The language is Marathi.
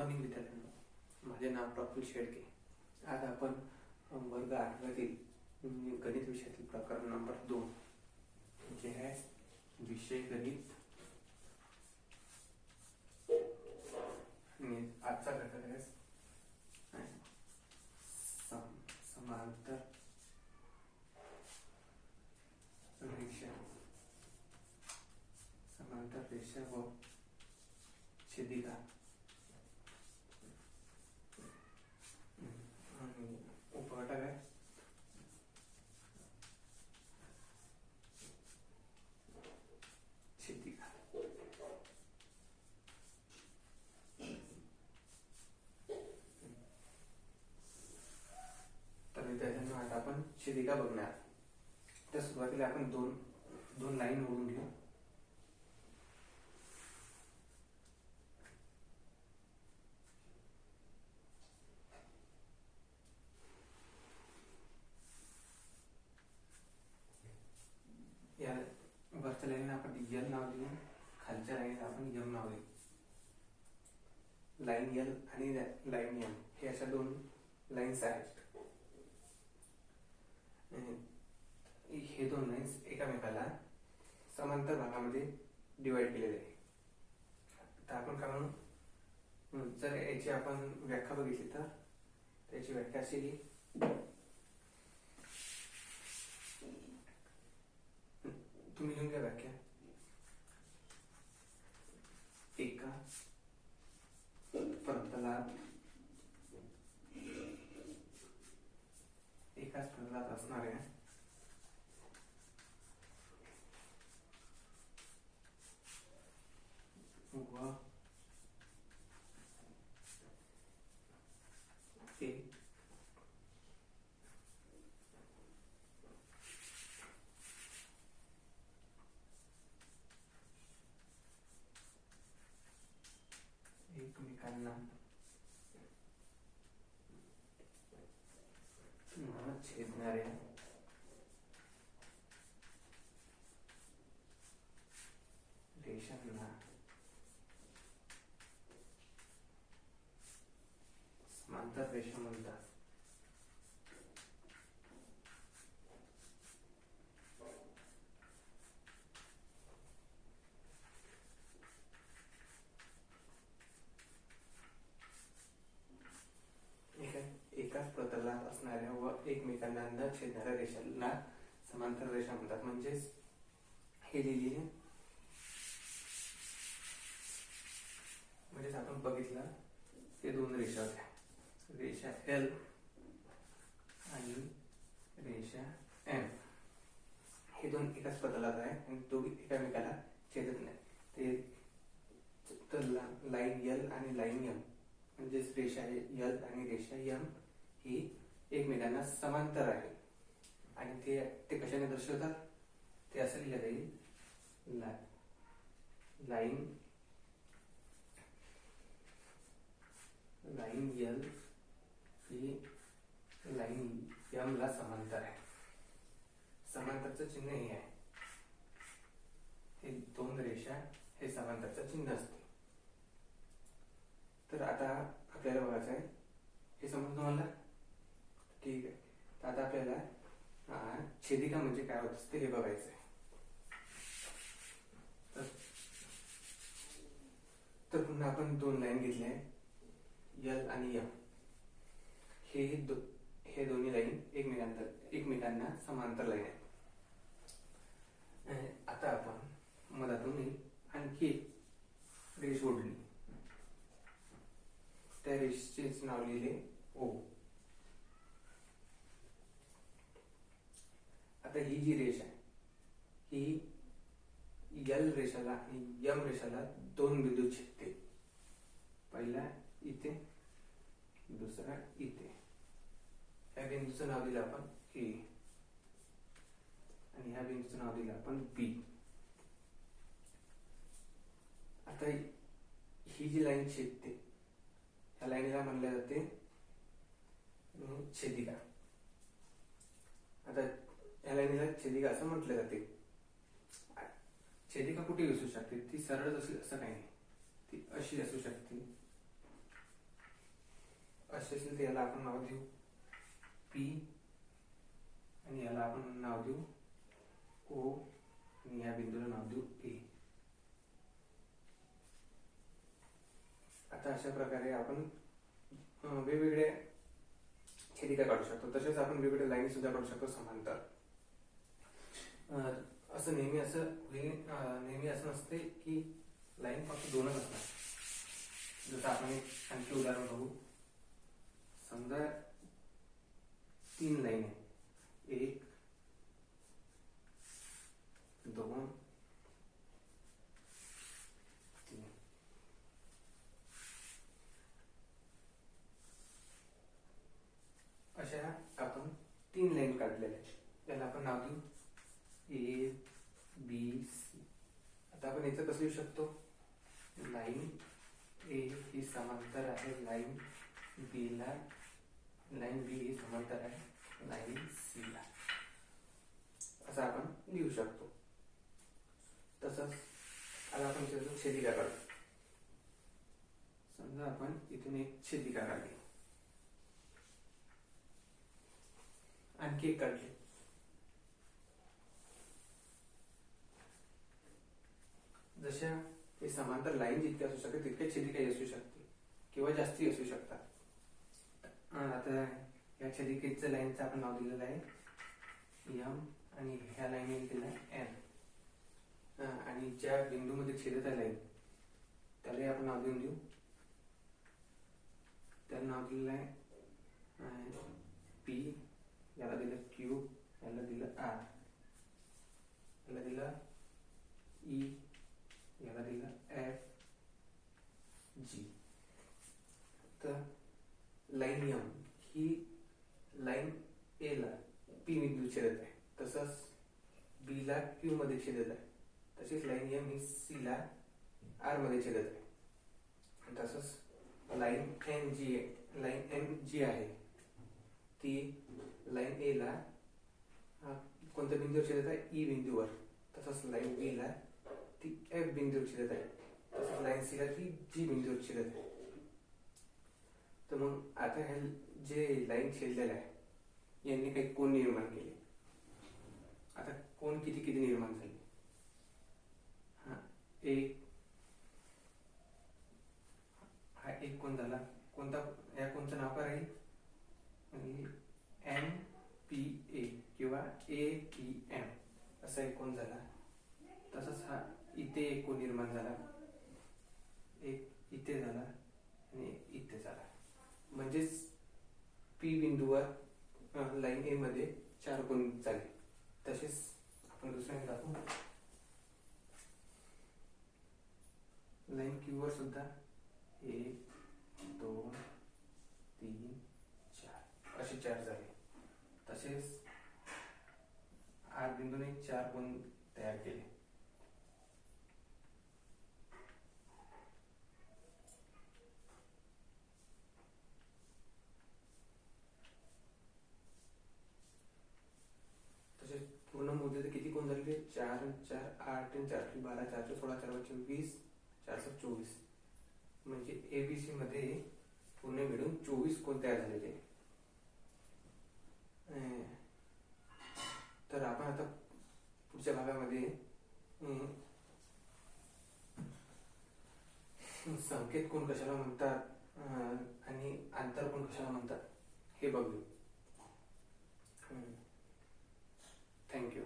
मॉर्निंग विद्यार्थ्यांनो माझे नाव प्रफुल शेडके. आज आपण वर्ग आठव्यातील गणित विषयातील प्रकरण नंबर दोन जे आहे विषय गणित. आजचा घटक आहे सम समांतर रेषा. समांतर रेषा व छेदिका आणि उपघटक आहे छेदिका तर विद्यार्थ्यांना आता आपण छेदिका बघणार. तर सुरुवातीला आपण दोन दोन लाईन ओढून घेऊ. या वरच्या लाईन आपण यल नाव देऊ. खालच्या लाईन आपण यम नाव देऊ. लाईन यल आणि लाईन यम हे अशा दोन लाईन्स आहेत. हे दोन लाईन्स एकामेकाला समांतर भागामध्ये डिवाइड केलेले आहे. तर आपण काय म्हणू? जर याची आपण व्याख्या बघितली तर त्याची व्याख्या अशी की तुम्ही लिहून घ्या व्याख्या एका प्रतलात असणार आहे असणाऱ्या व एक एकमेकांना न छेदणाऱ्या रेषांना समांतर रेषा म्हणतात ठीक आहे एकाच प्रतलात असणाऱ्या व एकमेकांना न छेदणाऱ्या रेषाला समांतर रेषा म्हणतात. म्हणजेच हे लिहिली म्हणजेच आपण बघितलं ते दोन रेषा होत्या. रेषा एल आणि रेषा एम हे दोन एकाच प्रतलात आहे आणि दोघी एकामेकाला छेदत नाही ते तर लाईन एल आणि लाईन एम म्हणजेच रेषा यल आणि रेषा यम ही एकमेकांना समांतर आहे. आणि ते ते कशाने दर्शवतात? ते असं लिहिलं जाईल. ला लाईन लाईन यल ही लाईन यम ला समांतर आहे. समांतरचं चिन्ह हे आहे. हे दोन रेषा हे समांतरचं चिन्ह असते. तर आता आपल्याला बघायचं आहे. हे समजलं तुम्हाला? ठीक आहे. तर आता आपल्याला छेदिका म्हणजे काय होत असते हे बघायचं आहे तर- पुन्हा आपण दोन लाईन घेतल्या आहे यल आणि यम. हे दो, हे दोन्ही लाईन एकमेकांतर एकमेकांना समांतर लाईन आहेत. आता आपण मधातून एक आणखी रेष ओढली. त्या रेषेच नाव लिहिले ओ. आता ही जी रेष आहे ही यल रेषाला आणि यम रेषाला दोन बिंदू छेदते. पहिला इथे दुसरा इथे. या बिंदूचं नाव दिलं आपण ए आणि ह्या बिंदूचं नाव दिलं आपण बी आता ही जी लाईन छेदते ह्या लाईनला म्हणल्या जाते छेदिका. आता छेदिका असं म्हटलं जाते. छेदिका कुठे असू शकते? ती सरळ असेल असं काही नाही. ती अशी असू शकते. अशी असेल तर याला आपण नाव देऊ. पी आणि याला आपण नाव देऊ. ओ आणि या बिंदूला नाव देऊ ए आता अशा प्रकारे आपण वेगवेगळे छेदिका काढू शकतो. तसेच आपण वेगवेगळ्या लाईन सुद्धा काढू शकतो समांतर. असं नेहमी असं नेहमी असं नसते की लाईन फक्त दोनच असतात. जसं आपण एक आणखी उदाहरण बघू. समजा तीन लाईन आहे एक दोन तीन. अशा आपण तीन लाईन काढलेल्या आहेत. त्याला आपण नाव देऊ. ए बी सी आता आपण याचं कसं लिहू शकतो? लाईन ए ही समांतर आहे. लाईन बी ला लाईन बी ही समांतर आहे. लाईन सी ला. असं आपण लिहू शकतो. तसंच आता आपण विचारतो छेदिका काढतो समजा आपण इथून एक छेदिका काढली. आणखी एक काढली. जशा हे समांतर लाईन जितके असू शकते तितके छेदिकाही असू शकते. किंवा जास्ती असू शकतात. आता या छेदिकेच्या लाईनचं आपण नाव दिलेलं आहे. यम आणि ह्या लाईनने दिलं आहे एन आणि ज्या बिंदूमध्ये छेदत आहे लाईन त्यालाही आपण नाव देऊन देऊ. त्याला नाव दिलेलं आहे पी याला दिलं क्यू याला दिलं आर याला दिलं ई याला दिलं एफ जी तर लाईन यम ही लाईन ए ला पी बिंदू छेदत आहे तसंच बी ला क्यू मध्ये छेदत आहे तशीच लाईन एम ही सी ला आरमध्ये छेदत आहे तसंच लाईन एन जी लाईन एम जी आहे ती लाईन ए ला कोणत्या बिंदूवर छेदत आहे ई बिंदूवर तसंच लाईन बी ला ती एफ बिंदूवर छेदत आहे तसंच लाईन सी ला ती जी बिंदूवर छेदत आहे तर मग आता हे जे लाईन छेदलेलं आहे यांनी काही कोण निर्माण केले आता कोण किती किती निर्माण झाले हा एक हा एक कोण झाला? कोणता या कोणचं नाव काय राहील? एम पी ए किंवा ए पी एम असा एक कोण झाला? तसंच हा इथे एक कोण निर्माण झाला. एक इथे झाला आणि इथे झाला. म्हणजेच पी बिंदूवर लाईन ए मध्ये चार कोण झाले तसेच आपण दुसऱ्याने दाखवू. लाईन क्यू वर सुद्धा एक दोन तीन चार. असे चार झाले. तसेच आठ बिंदूने चार कोण तयार केले. कोणते किती कोण झाले चार चार आठ चारशे बारा चारशे सोळा चार पाचशे वीस चारशे चोवीस म्हणजे एबीसी मध्ये पूर्ण मिळून चोवीस कोण तयार झालेले तर आपण आता पुढच्या भागामध्ये संकेत कोण कशाला म्हणतात आणि अंतर कोण कशाला म्हणतात हे बघू थँक्यू